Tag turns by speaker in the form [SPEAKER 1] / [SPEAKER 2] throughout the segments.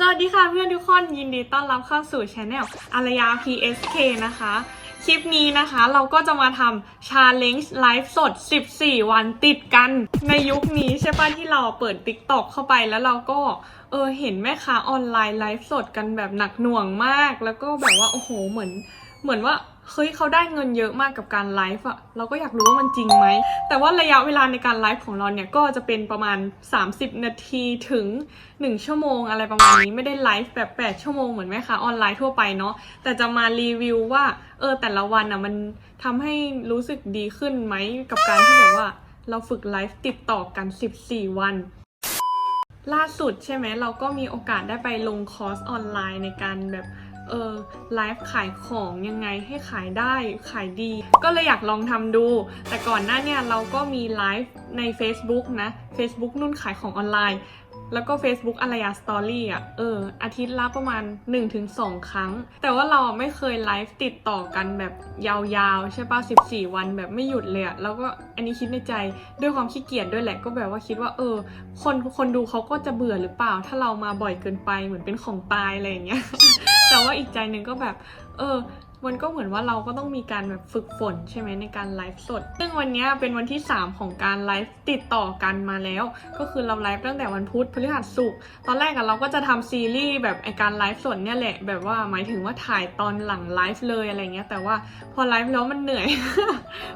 [SPEAKER 1] สวัสดีค่ะเพื่อนทุกคนยินดีต้อนรับเข้าสู่ช anel อารยา PSK นะคะ คลิปนี้นะคะเราก็จะมาทำ challenge ไลฟ์สด 14 วันติดกัน ในยุคนี้ใช่ปะที่เราเปิด TikTok เข้าไปแล้วเราก็เออเห็นแม่ค้าออนไลน์ไลฟ์สดกันแบบหนักหน่วงมาก แล้วก็แบบว่า โอ้โหเหมือนเหมือนว่า เฮ้ยเขาได้เงินเยอะมากกับการไลฟ์อะเราก็อยากรู้ว่ามันจริงไหม แต่ว่าระยะเวลาในการไลฟ์ของเราเนี่ยก็จะเป็นประมาณ 30 นาทีถึง 1 ชั่วโมงอะไรประมาณนี้ไม่ได้ไลฟ์แบบ 8 ชั่วโมงเหมือนแม่ค้าออนไลน์ทั่วไปเนาะแต่จะมารีวิวว่าเออแต่ละวันอะมันทำให้รู้สึกดีขึ้นไหมกับการที่แบบว่าเราฝึกไลฟ์ติดต่อกัน 14 วันล่าสุดใช่ไหมเราก็มีโอกาสได้ไปลงคอร์สออนไลน์ในการแบบ เออไลฟ์ขายของยังไงให้ขายได้ขายดี ก็เลยอยากลองทำดู แต่ก่อนหน้าเนี่ยเราก็มีไลฟ์ใน Facebook นะ Facebook นุ่นขายของออนไลน์ แล้วก็ Facebook อารยาสตอรี่อะเอออาทิตย์ละประมาณ 1-2 ครั้ง แต่ว่าเราไม่เคยไลฟ์ติดต่อกันแบบยาวๆ ใช่ป่ะ 14 วันแบบไม่หยุดเลยอะแล้วก็อันนี้คิดในใจด้วยความขี้เกียจด้วยแหละก็แบบว่าคิดว่าเออ คนคนดูเขาก็จะเบื่อหรือเปล่า ถ้าเรามาบ่อยเกินไปเหมือนเป็นของตายอะไรอย่างเงี้ย แต่ว่าอีกใจหนึ่งก็แบบ เออ มันก็เหมือนว่าเราก็ต้องมีการแบบฝึกฝนใช่ไหมในการไลฟ์สด ซึ่งวันนี้เป็นวันที่ 3 ของการไลฟ์ติดต่อกันมาแล้ว ก็คือเราไลฟ์ตั้งแต่วันพุธพฤหัสศุกร์ตอนแรกอะเราก็จะทำซีรีส์แบบไอการไลฟ์สดเนี่ยแหละ แบบว่าหมายถึงว่าถ่ายตอนหลังไลฟ์เลยอะไรเงี้ย แต่ว่าพอไลฟ์แล้วมันเหนื่อย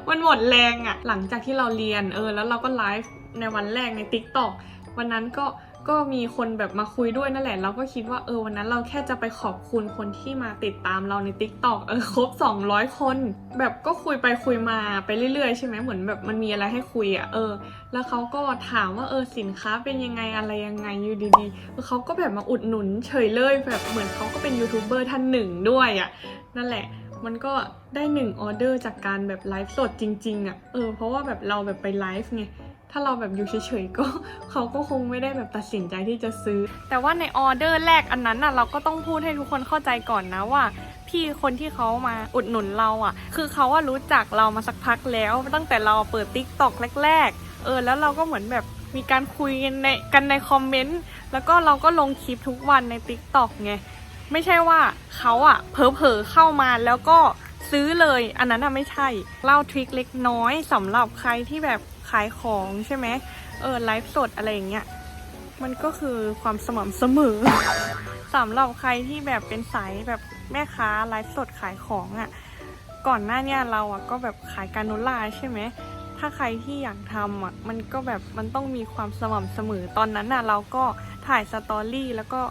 [SPEAKER 1] มันหมดแรงอะหลังจากที่เราเรียนเออแล้วเราก็ไลฟ์ในวันแรกใน t ิ k t o k วันนั้นก็ ก็มีคนแบบมาคุยด้วยนั่นแหละ เราก็คิดว่าเออวันนั้นเราแค่จะไปขอบคุณคนที่มาติดตามเราใน t ิ k t o k เออครบ 200 คน แบบก็คุยไปคุยมาไปเรื่อยๆ ใช่ไหมเหมือนแบบมันมีอะไรให้คุยอะ่ะเออ แล้วเขาก็ถามว่าเออสินค้าเป็นยังไงอะไรยังไงอยู่ดีๆเออเขาก็แบบมาอุดหนุนเฉยเลยแบบเหมือนเขาก็เป็นยูทูบเบอร์ท่านหนึ่งด้วยอะ่ะนั่นแหละมันก็ได้หนึ่งออเดอร์จากการแบบไลฟ์สดจริงๆอะ่ะเออเพราะว่าแบบเราแบบไปไลฟ์ไง ถ้าเราแบบอยู่เฉยๆก็เขาก็คงไม่ได้แบบตัดสินใจที่จะซื้อ แต่ว่าในออเดอร์แรกอันนั้นน่ะเราก็ต้องพูดให้ทุกคนเข้าใจก่อนนะว่าพี่คนที่เขามาอุดหนุนเราอะ คือเขาว่ารู้จักเรามาสักพักแล้ว ตั้งแต่เราเปิดติ๊กต็อกแรก ๆ เออ แล้วเราก็เหมือนแบบมีการคุยกันในกันในคอมเมนต์แล้วก็เราก็ลงคลิปทุกวันในติ๊กต็อกไงไม่ใช่ว่าเขาอะเผลอๆเข้ามาแล้วก็ซื้อเลย อันนั้นอะไม่ใช่เล่าทริคเล็กน้อยสำหรับใครที่แบบ ขายของใช่ไหมเออไลฟ์สดอะไรอย่างเงี้ยมันก็คือความสม่ำเสมอสำหรับใครที่แบบเป็นสายแบบแม่ค้าไลฟ์สดขายของอะ่ะก่อนหน้าเนี้ยเราอะก็แบบขายการโนล่าใช่ไหมถ้าใครที่อยากทำอะมันก็แบบมันต้องมีความสม่ำเสมอตอนนั้นน่ะเราก็ถ่ายสตอรี่แล้วก็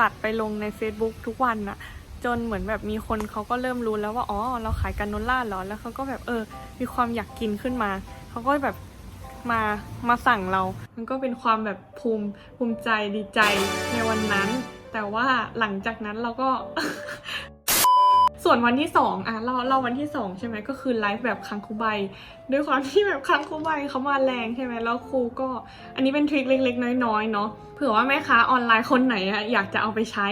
[SPEAKER 1] ตัดไปลงใน Facebook ทุกวันน่ะจนเหมือนแบบมีคนเขาก็เริ่มรู้แล้วว่าอ๋อเราขายการโนล่าหรอแล้วเขาก็แบบเออ มีความอยากกินขึ้นมาเขาก็แบบ มามาสั่งเรา มันก็เป็นความแบบภูมิภูมิใจดีใจในวันนั้น แต่ว่าหลังจากนั้นเราก็ ส่วนวันที่สองอะเราเราวันที่สองใช่ไหมก็คือไลฟ์แบบคังคูใบด้วยความที่แบบคังคูใบเขามาแรงใช่ไหมแล้วครูก็ อันนี้เป็นทริคเล็กๆ น้อยๆเนาะเผื่อว่าแม่ค้าออนไลน์คนไหนอะอยากจะเอาไปใช้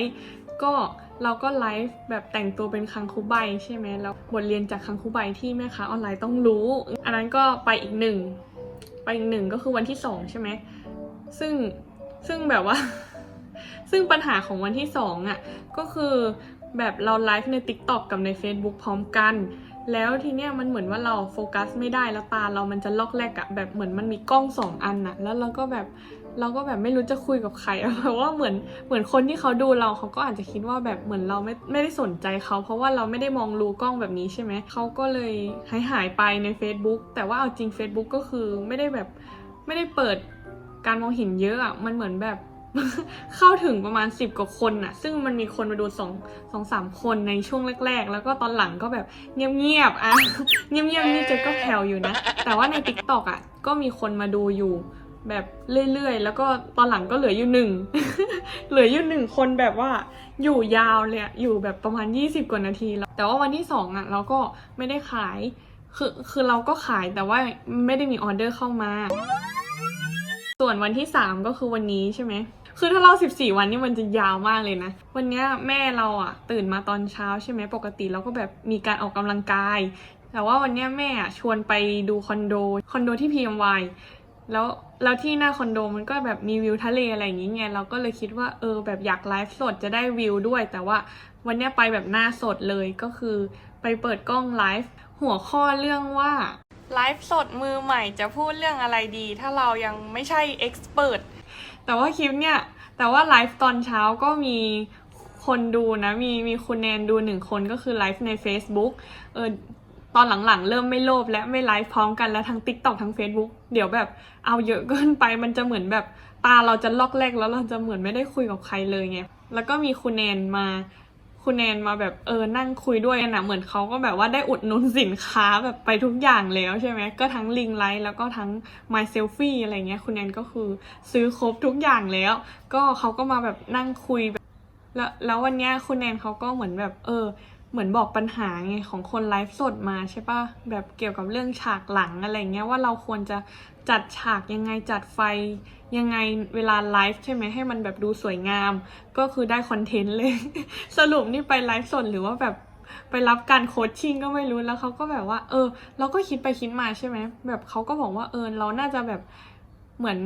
[SPEAKER 1] ก็เราก็ไลฟ์แบบแต่งตัวเป็นคังคูใบใช่ไหมแล้วบทเรียนจากคังคูใบที่แม่ค้าออนไลน์ต้องรู้ อันนั้นก็ไปอีกหนึ่ง ไปอีกหนึ่งก็คือวันที่สองใช่ไหมซึ่งซึ่งแบบว่า ซึ่งปัญหาของวันที่สองอะก็คือแบบเราไลฟ์ใน TikTok กับใน Facebook พร้อมกัน แล้วทีเนี้ยมันเหมือนว่าเราโฟกัสไม่ได้แล้วตาเรามันจะลอกแรกอะแบบเหมือนมันมีกล้องสองอันอะแล้วเราก็แบบ เราก็แบบไม่รู้จะคุยกับใครเพราะว่าเหมือนเหมือนคนที่เขาดูเราเขาก็อาจจะคิดว่าแบบเหมือนเราไม่ไม่ได้สนใจเขาเพราะว่าเราไม่ได้มองรูกล้องแบบนี้ใช่ไหมเขาก็เลยหายหายไปใน Facebook แต่ว่าเอาจริง Facebook ก็คือไม่ได้แบบไม่ได้เปิดการมองเห็นเยอะอะมันเหมือนแบบเข้าถึงประมาณ 10 กว่าคนน่ะ ซึ่งมันมีคนมาดูสองสองสามคนในช่วงแรก ๆ แล้วก็ตอนหลังก็แบบเงียบๆอะเงียบๆนี่เจะก็แผ่วอยู่นะ แต่ว่าใน t ิ k t o k อะก็มีคนมาดูอยู่ แบบเรื่อยๆ แล้วก็ตอนหลังก็เหลืออยู่หนึ่ง เหลืออยู่หนึ่งคนแบบว่าอยู่ยาวเลยอยู่แบบประมาณ 20 กว่านาทีแล้ว แต่ว่าวันที่สองอะเราก็ไม่ได้ขาย คือคือเราก็ขายแต่ว่าไม่ได้มีออเดอร์เข้ามา ส่วนวันที่ 3 ก็คือวันนี้ใช่ไหม คือถ้าเรา 14 วันนี่มันจะยาวมากเลยนะ วันเนี้ยแม่เราอะตื่นมาตอนเช้าใช่ไหมปกติเราก็แบบมีการออกกำลังกาย แต่ว่าวันเนี้ยแม่อะชวนไปดูคอนโด คอนโดที่ PMY แล้วแล้วที่หน้าคอนโดมันก็แบบมีวิวทะเลอะไรอย่างงี้ไงเราก็เลยคิดว่าเออแบบอยากไลฟ์สดจะได้วิวด้วย แต่ว่าวันเนี้ยไปแบบหน้าสดเลยก็คือไปเปิดกล้องไลฟ์หัวข้อเรื่องว่าไลฟ์สดมือใหม่จะพูดเรื่องอะไรดี ถ้าเรายังไม่ใช่เอ็กซ์เพรสแต่ว่าคลิปเนี่ยแต่ว่าไลฟ์ตอนเช้าก็มีคนดูนะ มีมีคุณแนนดูหนึ่งคนก็คือไลฟ์ใน Facebook เออ ตอนหลังๆ เริ่มไม่โลภและไม่ไลฟ์พร้อมกันแล้วทั้ง t ิ k t o k ทั้ง Facebook เดี๋ยวแบบเอาเยอะเกินไปมันจะเหมือนแบบตาเราจะลอกแรกแล้วเราจะเหมือนไม่ได้คุยกับใครเลยไงแล้วก็มีคุณแนนมาคุณแนนมาแบบเออนั่งคุยด้วยนะเหมือนเขาก็แบบว่าได้อุดหนุนสินค้าแบบไปทุกอย่างแล้วใช่ไหมก็ทั้งลิงไลท์แล้วก็ทั้ง My Selfie อะไรเงี้ยคุณแนนก็คือซื้อครบทุกอย่างแล้ว ก็เขาก็มาแบบนั่งคุยแบบแล้วแล้ววันเนี้ยคุณแนนเขาก็เหมือนแบบเออ เหมือนบอกปัญหาไงของคนไลฟ์สดมาใช่ปะแบบเกี่ยวกับเรื่องฉากหลังอะไรเงี้ยว่าเราควรจะจัดฉากยังไงจัดไฟยังไงเวลาไลฟ์ใช่ไหมให้มันแบบดูสวยงาม ก็คือได้คอนเทนต์เลย สรุปนี่ไปไลฟ์สดหรือว่าแบบไปรับการโคชชิ่งก็ไม่รู้แล้วเขาก็แบบว่า เออ เราก็คิดไปคิดมาใช่ไหมแบบเขาก็บอกว่าเออเราน่าจะแบบเหมือน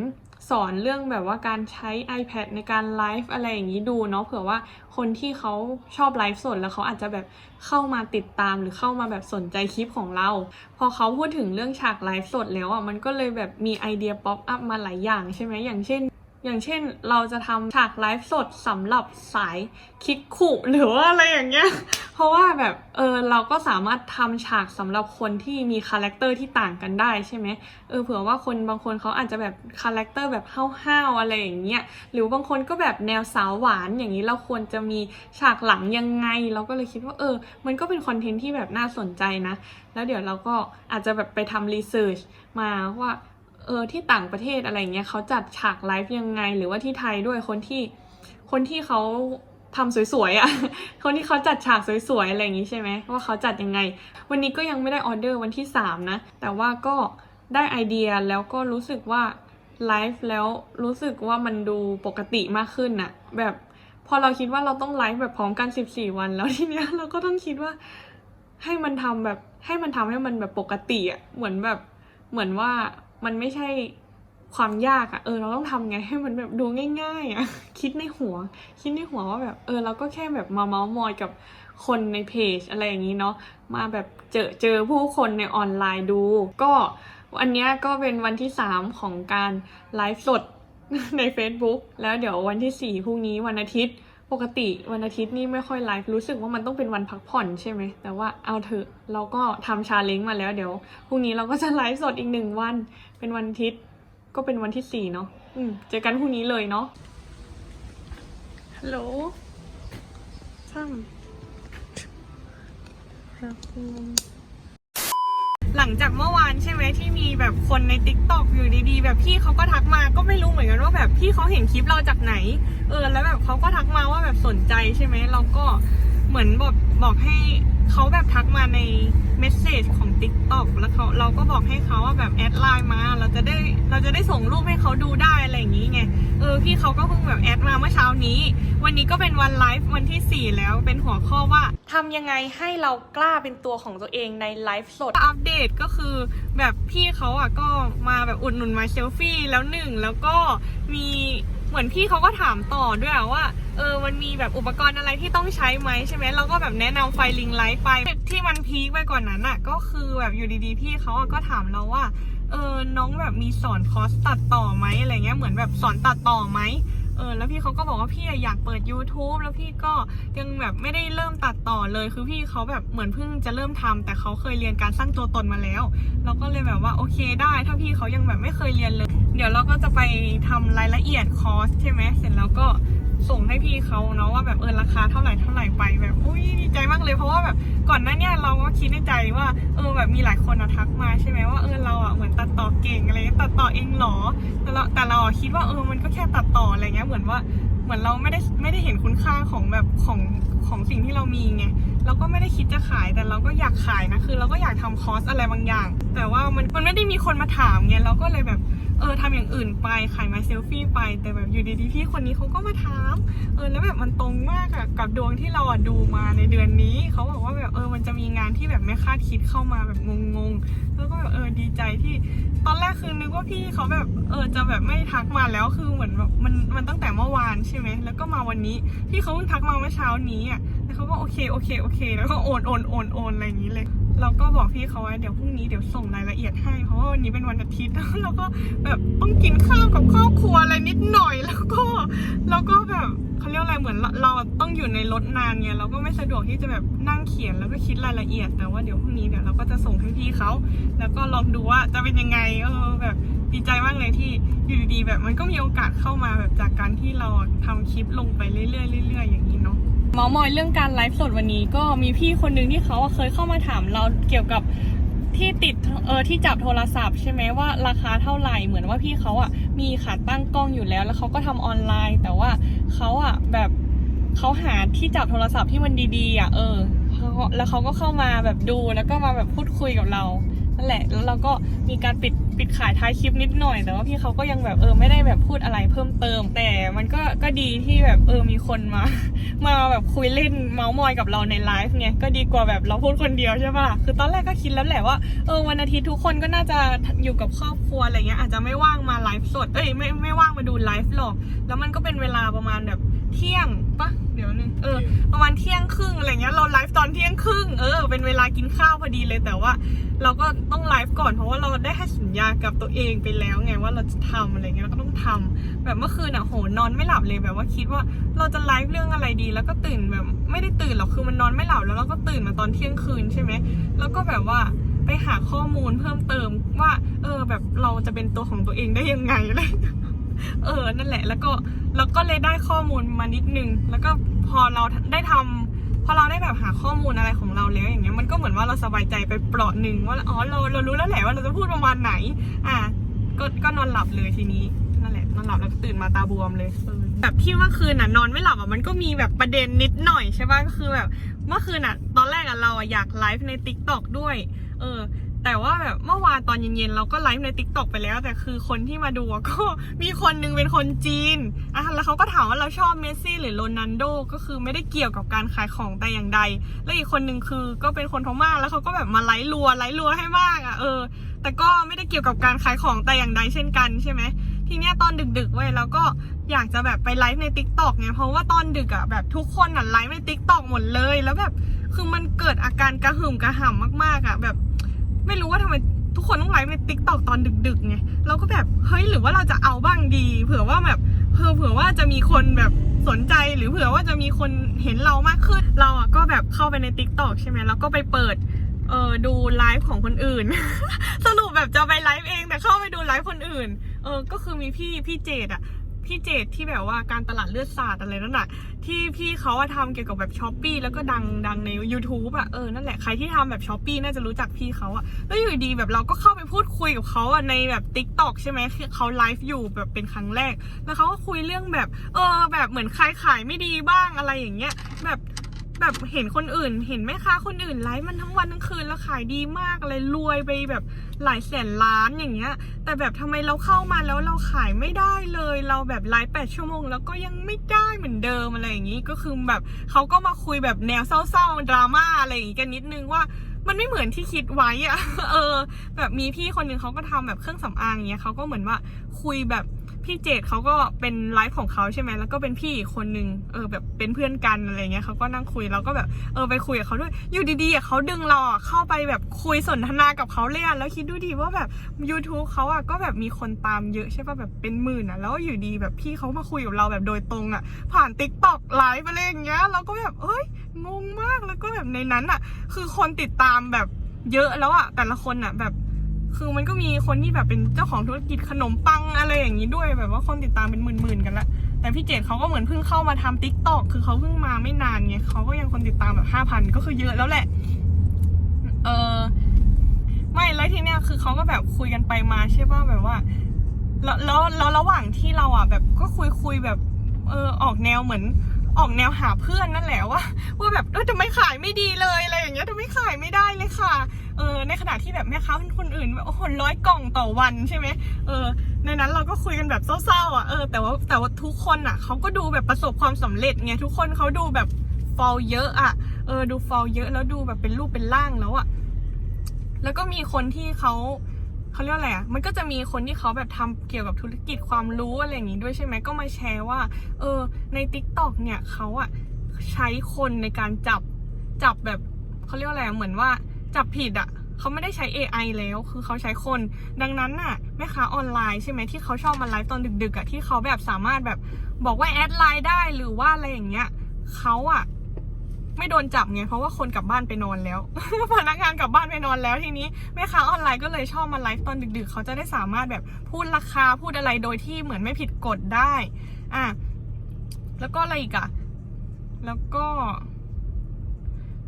[SPEAKER 1] สอนเรื่องแบบว่าการใช้ iPad ในการไลฟ์อะไรอย่างนี้ดูเนาะเผื่อว่าคนที่เขาชอบไลฟ์สดแล้วเขาอาจจะแบบเข้ามาติดตามหรือเข้ามาแบบสนใจคลิปของเรา พอเขาพูดถึงเรื่องฉากไลฟ์สดแล้วอะมันก็เลยแบบมีไอเดียป๊อปอัพมาหลายอย่างใช่ไหมอย่างเช่น อย่างเช่นเราจะทำฉากไลฟ์สดสำหรับสายคิกคุหรือว่าอะไรอย่างเงี้ย เพราะว่าแบบเออเราก็สามารถทำฉากสำหรับคนที่มีคาแรคเตอร์ที่ต่างกันได้ใช่ไหมเออเผื่อว่าคนบางคนเขาอาจจะแบบคาแรคเตอร์แบบห้าวๆอะไรอย่างเงี้ยหรือบางคนก็แบบแนวสาวหวานอย่างนี้เราควรจะมีฉากหลังยังไง เราก็เลยคิดว่าเออ มันก็เป็นคอนเทนต์ที่แบบน่าสนใจนะ แล้วเดี๋ยวเราก็อาจจะแบบไปทำรีเสิร์ชมาว่า เออที่ต่างประเทศอะไรเงี้ยเขาจัดฉากไลฟ์ยังไง หรือว่าที่ไทยด้วยคนที่คนที่เขาทำสวยๆอะ่ะ คนที่เขาจัดฉากสวยๆอะไรอย่างงี้ใช่ไหมว่าเขาจัดยังไง วันนี้ก็ยังไม่ได้ออเดอร์วันที่สามนะ แต่ว่าก็ได้ไอเดียแล้วก็รู้สึกว่าไลฟ์แล้วรู้สึกว่ามันดูปกติมากขึ้นน่ะ แบบพอเราคิดว่าเราต้องไลฟ์แบบพร้อมกันสิบสี่วันแล้วทีเนี้ยเราก็ต้องคิดว่าให้มันทำแบบให้มันทำให้มันแบบปกติอะเหมือนแบบเหมือนว่า มันไม่ใช่ความยากอะเออเราต้องทำไงให้มันแบบดูง่าย ๆอะคิดในหัว คิดในหัวว่าแบบเออเราก็แค่แบบมาเมาส์มอยกับคนในเพจอะไรอย่างนี้เนาะมาแบบเจอเจอผู้คนในออนไลน์ดู ก็อันนี้ก็เป็นวันที่สามของการไลฟ์สดใน Facebook แล้วเดี๋ยววันที่สี่พรุ่งนี้วันอาทิตย์ ปกติวันอาทิตย์นี่ไม่ค่อยไลฟ์รู้สึกว่ามันต้องเป็นวันพักผ่อนใช่ไหม แต่ว่าเอาเถอะเราก็ทำชาเลนจ์มาแล้วเดี๋ยวพรุ่งนี้เราก็จะไลฟ์สดอีกหนึ่งวัน เป็นวันอาทิตย์ก็เป็นวันที่สี่เนาะอืมเจอกันพรุ่งนี้เลยเนาะฮัลโหลซ้ำ หลังจากเมื่อวานใช่ไหมที่มีแบบคนในติ๊กต็อกอยู่ดีๆ แบบพี่เขาก็ทักมาก็ไม่รู้เหมือนกันว่าแบบพี่เขาเห็นคลิปเราจากไหน เออ แล้วแบบเขาก็ทักมาว่าแบบสนใจใช่ไหมเราก็เหมือนบอกบอกให้เขาแบบทักมาใน เมสเซจของ Tik t o อกแล้วเขาเราก็บอกให้เขาว่าแบบแอดไลน์มาเราจะได้เราจะได้ส่งรูปให้เขาดูได้อะไรอย่างนี้ไงเออพี่เขาก็เพิ่งแบบแอดมาเมื่อเช้านี้ วันนี้ก็เป็นวันไลฟ์วันที่ 4 แล้วเป็นหัวข้อว่าทำยังไงให้เรากล้าเป็นตัวของตัวเองในไลฟ์สดอัปเดตก็คือแบบพี่เขาอะก็มาแบบอุดหนุนมาเซลฟี่แล้วหนึ่งแล้วก็มี เหมือนพี่เขาก็ถามต่อด้วยอะว่า เออ มันมีแบบอุปกรณ์อะไรที่ต้องใช้ไหมใช่ไหมเราก็แบบแนะนำไฟลิงไลท์ไปที่มันพีคไปกว่านนั้นอะก็คือแบบอยู่ดีๆ พี่เขาอะก็ถามเราว่า เออ น้องแบบมีสอนคอร์สตัดต่อไหมอะไรเงี้ย เหมือนแบบสอนตัดต่อไหมเออแล้วพี่เขาก็บอกว่าพี่อยากเปิด YouTube แล้วพี่ก็ยังแบบไม่ได้เริ่มตัดต่อเลยคือพี่เขาแบบเหมือนเพิ่งจะเริ่มทำแต่เขาเคยเรียนการสร้างตัวตนมาแล้ว เราก็เลยแบบว่าโอเคได้ ถ้าพี่เขายังแบบไม่เคยเรียนเลย เดี๋ยวเราก็จะไปทำรายละเอียดคอร์สใช่ไหมเสร็จแล้วก็ส่งให้พี่เขาเนาะว่าแบบเออราคาเท่าไหร่เท่าไหร่ไปแบบอุ้ยดีใจมากเลยเพราะว่าแบบก่อนหน้าเนี้ยเราก็คิดในใจว่าเออแบบมีหลายคนทักมาใช่ไหมว่าเออเราอะเหมือนตัดต่อเก่งอะไรเงี้ยตัดต่อเองหรอแต่เราแต่เราคิดว่าเออมันก็แค่ตัดต่ออะไรเงี้ยเหมือนว่าเหมือนเราไม่ได้ไม่ได้เห็นคุณค่าของแบบของของสิ่งที่เรามีไง เราก็ไม่ได้คิดจะขายแต่เราก็อยากขายนะคือ เราก็อยากทำคอร์สอะไรบางอย่าง แต่ว่ามันมันไม่ได้มีคนมาถามไงเราก็เลยแบบเออทำอย่างอื่นไปขายมาเซลฟี่ไปแต่แบบอยู่ดีๆพี่คนนี้เขาก็มาถาม เออแล้วแบบมันตรงมากอะกับดวงที่เราอะดูมาในเดือนนี้เขาบอกว่าแบบเออมันจะมีงานที่แบบไม่คาดคิดเข้ามาแบบงงๆแล้วก็แบบเออดีใจที่ ตอนแรกคือนึกว่าพี่เขาแบบเออจะแบบไม่ทักมาแล้วคือเหมือนแบบมันมันตั้งแต่เมื่อวานใช่ไหมแล้วก็มาวันนี้พี่เขาเพิ่งทักมาเมื่อเช้านี้อะแล้วเขาก็โอเคโอเคโอเค แล้วก็โอนโอนโอนโอนอะไรอย่างนี้เลย เราก็บอกพี่เขาว่าเดี๋ยวพรุ่งนี้เดี๋ยวส่งรายละเอียดให้ เพราะว่าวันนี้เป็นวันอาทิตย์แล้วก็แบบต้องกินข้าวกับครอบครัวอะไรนิดหน่อยแล้วก็แล้วก็แบบเขาเรียกอะไรเหมือนเราต้องอยู่ในรถนานไงเราก็ไม่สะดวกที่จะแบบนั่งเขียนแล้วก็คิดรายละเอียด แต่ว่าเดี๋ยวพรุ่งนี้เดี๋ยวเราก็จะส่งให้พี่เขาแล้วก็ลองดูว่าจะเป็นยังไงเออแบบดีใจมากเลยที่อยู่ดีๆแบบมันก็มีโอกาสเข้ามาแบบจากการที่เราทำคลิปลงไปเรื่อยๆเรื่อยๆอย่างนี้เนาะ เมามอยเรื่องการไลฟ์สดวันนี้ก็มีพี่คนหนึ่งที่เขาเคยเข้ามาถามเราเกี่ยวกับที่ติดเออที่จับโทรศัพท์ใช่ไหมว่าราคาเท่าไหร่เหมือนว่าพี่เขาอะมีขาตั้งกล้องอยู่แล้ว แล้วเขาก็ทำออนไลน์ แต่ว่าเขาอะแบบเขาหาที่จับโทรศัพท์ที่มันดีๆอะเออแล้วเขาก็เข้ามาแบบดูแล้วก็มาแบบพูดคุยกับเรา นั่นแหละ แล้วเราก็มีการปิดปิดขายท้ายคลิปนิดหน่อย แต่ว่าพี่เขาก็ยังแบบเออไม่ได้แบบพูดอะไรเพิ่มเติม แต่มันก็ก็ดีที่แบบเออมีคนมา มาแบบคุยเล่นเมาส์มอยกับเราในไลฟ์ไงก็ดีกว่าแบบเราพูดคนเดียวใช่ปะล่ะคือตอนแรกก็คิดแล้วแหละว่าเออวันอาทิตย์ทุกคนก็น่าจะอยู่กับครอบครัวอะไรเงี้ยอาจจะไม่ว่างมาไลฟ์สดเอ้ยไม่ไม่ว่างมาดูไลฟ์หรอกแล้วมันก็เป็นเวลาประมาณแบบ เที่ยงปะเดี๋ยวนึงเออประมาณเที่ยงครึ่งอะไรเงี้ยเราไลฟ์ตอนเที่ยงครึ่งเออเป็นเวลากินข้าวพอดีเลยแต่ว่า เราก็ต้องไลฟ์ก่อนเพราะว่าเราได้ให้สัญญากับตัวเองไปแล้วไงว่าเราจะทำอะไรเงี้ยเราก็ต้องทำแบบเมื่อคืนอะโหนอนไม่หลับเลยแบบว่าคิดว่าเราจะไลฟ์เรื่องอะไรดี แล้วก็ตื่นแบบไม่ได้ตื่นหรอกคือมันนอนไม่หลับแล้วเราก็ตื่นมาตอนเที่ยงคืนใช่ไหมแล้วก็แบบว่าไปหาข้อมูลเพิ่มเติมว่า เออแบบเราจะเป็นตัวของตัวเองได้ยังไงอะไร เออนั่นแหละ แล้วก็แล้วก็เลยได้ข้อมูลมานิดนึง แล้วก็พอเราได้ทำพอเราได้แบบหาข้อมูลอะไรของเราแล้วอย่างเงี้ยมันก็เหมือนว่าเราสบายใจไปเปราะหนึ่งว่าอ๋อเราเรารู้แล้วแหละว่าเราจะพูดประมาณไหน อะก็ก็นอนหลับเลยทีนี้นั่นแหละนอนหลับแล้วก็ตื่นมาตาบวมเลยแบบที่เมื่อคืนน่ะนอนไม่หลับอะมันก็มีแบบประเด็นนิดหน่อยใช่ป่ะก็คือแบบเมื่อคืนอะ ตอนแรกอะเราอะอยากไลฟ์ใน t ิ k t o k ด้วย เออ แต่ว่าแบบเมื่อวานตอนเย็นๆเราก็ไลฟ์ใน t ิ k t o k ไปแล้ว แต่คือคนที่มาดูก็มีคนนึงเป็นคนจีนอะแล้วเขาก็ถามว่าเราชอบเมสซี่หรือโรนัลโดก็คือไม่ได้เกี่ยวกับการขายของแต่อย่างใด แล้วอีกคนนึงคือก็เป็นคนพม่าแล้วเขาก็แบบมาไลฟ์รัวไลฟ์รัวให้มากอะเออ แต่ก็ไม่ได้เกี่ยวกับการขายของแต่อย่างใดเช่นกันใช่ไหมทีเนี้ยตอนดึกๆเว้ยเราก็อยากจะแบบไปไลฟ์ใน t ิ k t o k ไงเพราะว่าตอนดึกอะแบบทุกคนอะไลฟ์ใน t ิ k t o k หมดเลย แล้วแบบคือมันเกิดอาการกระหึ่มกระห่ำมากๆอะแบบ ไม่รู้ว่าทำไมทุก คนต้องไลฟ์ในติ๊กต็อกตอนดึกๆไงเราก็แบบเฮ้ยหรือว่าเราจะเอาบ้างดี เผื่อว่าแบบเผื่อเผื่อว่าจะมีคนแบบสนใจหรือเผื่อว่าจะมีคนเห็นเรามากขึ้น เราอะก็แบบเข้าไปในติ๊กต็อกใช่ไหมแล้วก็ไปเปิดเออดูไลฟ์ของคนอื่น สรุปแบบจะไปไลฟ์เองแต่เข้าไปดูไลฟ์คนอื่น เออก็คือมีพี่พี่เจดอะ พี่เจดที่แบบว่าการตลาดเลือดศาสตร์อะไรนั่นแหละที่พี่เขาอะทำเกี่ยวกับแบบช้อปปีแล้วก็ดังดังใน YouTube อะเออนั่นแหละใครที่ทำแบบช้อปปีน่าจะรู้จักพี่เขาอะแล้วอยู่ดีแบบเราก็เข้าไปพูดคุยกับเขาอะในแบบ t ิ k t o k ใช่ไหมเขาไลฟ์อยู่แบบเป็นครั้งแรก แล้วเขาก็คุยเรื่องแบบ เออ แบบเหมือนใครขายไม่ดีบ้างอะไรอย่างเงี้ยแบบ แบบเห็นคนอื่น เห็นแม่ค้าคนอื่นไลฟ์มันทั้งวันทั้งคืนแล้วขายดีมากอะไรรวยไปแบบหลายแสนล้านอย่างเงี้ย แต่แบบทำไมเราเข้ามาแล้วเราขายไม่ได้เลย เราแบบไลฟ์แปดชั่วโมง แล้วก็ยังไม่ได้เหมือนเดิมอะไรอย่างงี้ก็คือแบบเขาก็มาคุยแบบแนวเศร้าๆดราม่าอะไรอย่างงี้กันนิดนึงว่ามันไม่เหมือนที่คิดไว้อะเออ แบบมีพี่คนหนึ่งเขาก็ทำแบบเครื่องสำอางอย่างเงี้ยเขาก็เหมือนว่าคุยแบบ พี่เจดเขาก็เป็นไลฟ์ของเขาใช่ไหมแล้วก็เป็นพี่อีกคนนึงเออแบบเป็นเพื่อนกันอะไรเงี้ยเขาก็นั่งคุยเราก็แบบเออไปคุยกับเขาด้วยอยู่ดีๆเขาดึงเราเข้าไปแบบคุยสนทนากับเขาเลยอะแล้วคิดดูดีว่าแบบ YouTube เขาอะก็แบบมีคนตามเยอะใช่ป่ะแบบเป็นหมื่นอะแล้วอยู่ดีแบบพี่เขามาคุยกับเราแบบโดยตรงอะผ่าน t ิ k t o k ไลฟ์อะไรอย่างเงี้ยเราก็แบบเอ้ยงงมากแล้วก็แบบในนั้นอะคือคนติดตามแบบเยอะแล้วอะแต่ละคนอะแบบ คือมันก็มีคนที่แบบเป็นเจ้าของธุรกิจขนมปังอะไรอย่างนี้ด้วยแบบว่าคนติดตามเป็นหมื่นๆกันละแต่พี่เจดเขาก็เหมือนเพิ่งเข้ามาทำทิกตอกคือเขาเพิ่งมาไม่นานไงเขาก็ยังคนติดตามแบบห้าพันก็คือเยอะแล้วแหละ เออไม่แล้วทีเนี้ยคือเขาก็แบบคุยกันไปมาใช่ป่ะแบบว่า แล้วแล้วแล้วระหว่างที่เราอะ แบบก็คุยคุยแบบ เออออกแนวเหมือนออกแนวหาเพื่อนนั่นแหละว่าว่าแบบเออทำไม่ขายไม่ดีเลยอะไรอย่างเงี้ยทำไม่ขายไม่ได้เลยค่ะ เออในขณะที่แบบแม่ค้าคนอื่นแบบโอ้โหร้อยกล่องต่อวันใช่ไหมเออในนั้นเราก็คุยกันแบบเศร้าๆอะเออแต่ว่าแต่ว่าทุกคนอะเขาก็ดูแบบประสบความสำเร็จไงทุกคนเขาดูแบบฟอลเยอะอะเออดูฟอลเยอะแล้วดูแบบเป็นรูปเป็นร่างแล้วอะแล้วก็มีคนที่เขาเขาเรียกอะไรอะ มันก็จะมีคนที่เขาแบบทำเกี่ยวกับธุรกิจความรู้อะไรอย่างงี้ด้วยใช่ไหมก็มาแชร์ว่า เออ ใน t ิ k t o k เนี่ยเขาอะใช้คนในการจับจับแบบเขาเรียกว่าอะไรเหมือนว่า จับผิดอะเขาไม่ได้ใช้ AI แล้ว คือเขาใช้คน ดังนั้นน่ะ แม่ค้าออนไลน์ใช่ไหมที่เขาชอบมาไลฟ์ตอนดึกๆอะที่เขาแบบสามารถแบบบอกว่าแอดไลน์ได้หรือว่าอะไรอย่างเงี้ยเขาอะไม่โดนจับไงเพราะว่าคนกลับบ้านไปนอนแล้ว พนักงานกลับบ้านไปนอนแล้วทีนี้แม่ค้าออนไลน์ก็เลยชอบมาไลฟ์ตอนดึก ๆ เขาจะได้สามารถแบบพูดราคาพูดอะไรโดยที่เหมือนไม่ผิดกฎได้ อะ แล้วก็อะไรอีกอะแล้วก็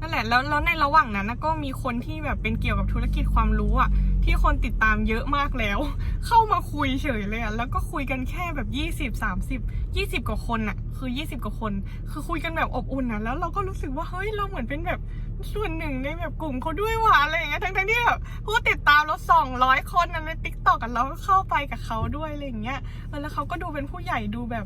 [SPEAKER 1] นั่นแหละแล้วแล้วในระหว่างนั้นนะก็มีคนที่แบบเป็นเกี่ยวกับธุรกิจความรู้อะที่คนติดตามเยอะมากแล้ว เข้ามาคุยเฉยเลยอะแล้วก็คุยกันแค่แบบยี่สิบสามสิบยี่สิบกว่าคนอะคือยี่สิบกว่าคน คือคุยกันแบบอบอุ่นอะแล้วเราก็รู้สึกว่าเฮ้ยเราเหมือนเป็นแบบส่วนหนึ่งในแบบกลุ่มเขาด้วยว่ะอะไรอย่างเงี้ยทั้งทั้งที่แบบผู้ติดตามเราสองร้อยคนนะในติ๊กต็อกกันเราก็เข้าไปกับเขาด้วยอะไรอย่างเงี้ยแล้วเขาก็ดูเป็นผู้ใหญ่ดูแบบ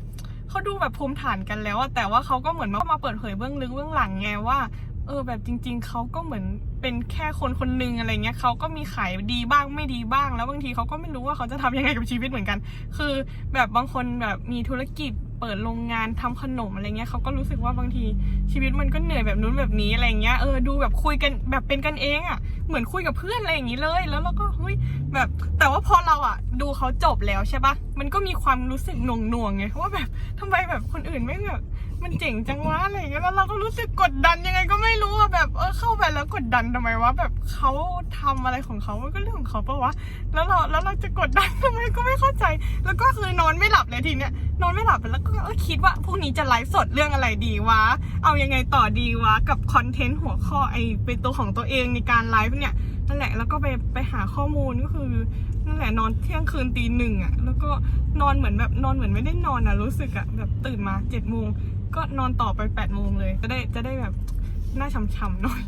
[SPEAKER 1] เขาดูแบบภูมิฐานกันแล้วอะแต่ว่าเขาก็เหมือนมาเปิดเผยเบื้องลึกเบื้องหลังไงว่า เออแบบจริง ๆเขาก็เหมือนเป็นแค่คนคนหนึงอะไรเงี้ยเขาก็มีขายดีบ้างไม่ดีบ้าง แล้วบางทีเขาก็ไม่รู้ว่าเขาจะทำยังไงกับชีวิตเหมือนกัน คือแบบบางคนแบบมีธุรกิจเปิดโรงงานทำขนมอะไรเงี้ยเขาก็รู้สึกว่าบางทีชีวิตมันก็เหนื่อยแบบนู้นแบบนี้อะไรเงี้ยเออดูแบบคุยกันแบบเป็นกันเองอะ่ะเหมือนคุยกับเพื่อนอะไรอย่างนี้เลย แล้วเราก็เฮ้ยแบบแต่ว่าพอเราอะ่ะ ดูเขาจบแล้วใช่ปะมันก็มีความรู้สึกหน่วงหน่วงๆไงว่าแบบทำไมแบบคนอื่นไม่แบบมันเจ๋งจังวะอะไรอย่างเงี้ยแล้วเราก็รู้สึกกดดันยังไงก็ไม่รู้อะแบบเออเข้าไปแล้วกดดันทำไมวะแบบเขาทำอะไรของเขามันก็เรื่องของเขาปะวะแล้วเราแล้วเราจะกดดันทำไมก็ไม่เข้าใจ แล้วก็คือนอนไม่หลับเลยทีเนี้ยนอนไม่หลับแล้วก็คิดว่าพรุ่งนี้จะไลฟ์สดเรื่องอะไรดีวะเอายังไงต่อดีวะกับคอนเทนต์หัวข้อไอเป็นตัวของตัวเองในการไลฟ์เนี่ยนั่นแหละแล้วก็ไปไปหาข้อมูลก็คือนั่นแหละนอนเที่ยงคืนตีหนึ่งอะแล้วก็นอนเหมือนแบบนอนเหมือนไม่ได้นอนอะรู้สึกอะแบบตื่นมาเจ็ดโมง ก็นอนต่อไปแปดโมงเลย จะได้จะได้แบบหน้าช่ำๆหน่อย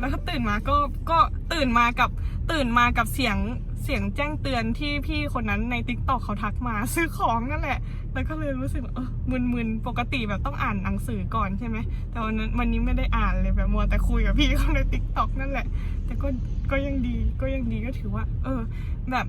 [SPEAKER 1] แล้วก็ตื่นมาก็ก็ตื่นมากับตื่นมากับเสียงเสียงแจ้งเตือนที่พี่คนนั้นในติ๊กต็อกเขาทักมาซื้อของนั่นแหละ แล้วก็เลยรู้สึกเออมึนๆ ปกติแบบต้องอ่านหนังสือก่อนใช่ไหม แต่วันนั้นวันนี้ไม่ได้อ่านเลยแบบมัวแต่คุยกับพี่เขาในติ๊กต็อกนั่นแหละ แต่ก็ก็ยังดีก็ยังดีก็ถือว่า เออ แบบ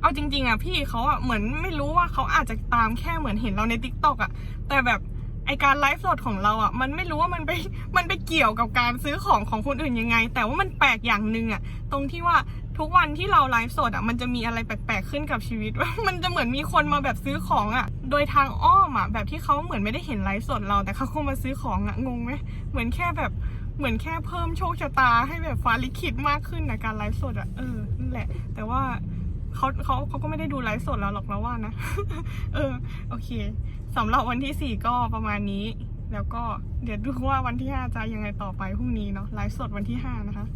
[SPEAKER 1] เอาจริง ๆอะพี่เขาอะเหมือนไม่รู้ว่าเขาอาจจะตามแค่เหมือนเห็นเราในทิกตอกอะ แต่แบบไอการไลฟ์สดของเราอะ มันไม่รู้ว่ามันไปมันไปเกี่ยวกับการซื้อของของคนอื่นยังไง แต่ว่ามันแปลกอย่างหนึ่งอะ ตรงที่ว่าทุกวันที่เราไลฟ์สดอะมันจะมีอะไรแปลกๆขึ้นกับชีวิตมันจะเหมือนมีคนมาแบบซื้อของอะ โดยทางอ้อมอะแบบที่เขาเหมือนไม่ได้เห็นไลฟ์สดเราแต่เขาคงมาซื้อของอะงงไหมเหมือนแค่แบบเหมือนแค่เพิ่มโชคชะตาให้แบบฟ้าลิขิตมากขึ้นในการไลฟ์สดอะเออนั่นแหละ แต่ว่า เขาเขาเขาก็ไม่ได้ดูไลฟ์สดแล้วหรอกแล้วว่านะ เออ โอเคสำหรับวันที่สี่ก็ประมาณนี้ แล้วก็เดี๋ยวดูว่าวันที่ห้าจะยังไงต่อไปพรุ่งนี้เนาะไลฟ์สดวันที่ห้านะคะ